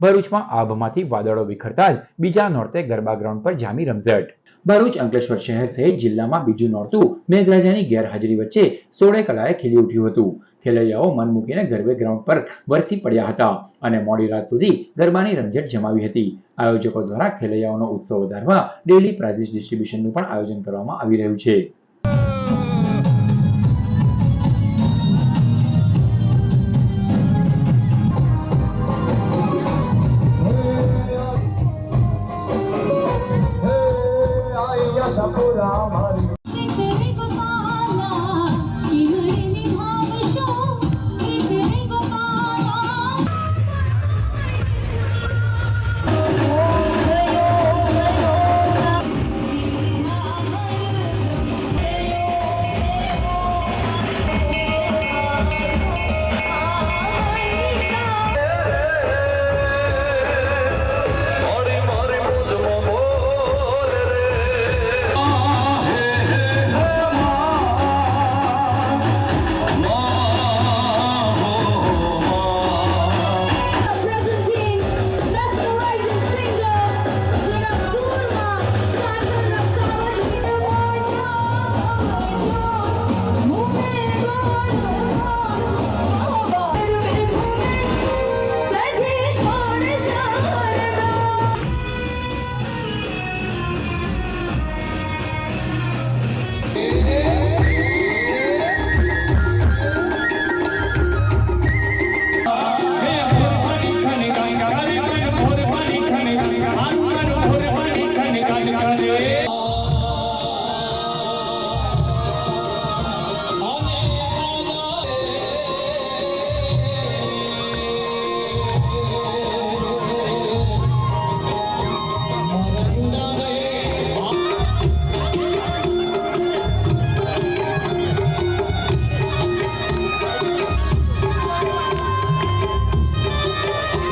ભરૂચમાં આભમાંથી વાદળો વિખરતા જ બીજા નોરતે ગરબા ગ્રાઉન્ડ પર જામી રમઝટ. ભરૂચ અંકલેશ્વર શહેર સહિત જિલ્લામાં બીજું નોરતું મેઘરાજાની ગેરહાજરી વચ્ચે સોળે કલાએ ખીલી ઉઠ્યું હતું. ખેલૈયાઓ મન મૂકીને ગરબે ગ્રાઉન્ડ પર વરસી પડ્યા હતા અને મોડી રાત સુધી ગરબાની રમઝટ જમાવી હતી. આયોજકો દ્વારા ખેલૈયાઓનો ઉત્સવ વધારવા ડેલી પ્રાઇઝિસ ડિસ્ટ્રીબ્યુશનનું પણ આયોજન કરવામાં આવી રહ્યું છે. Shambhu Rama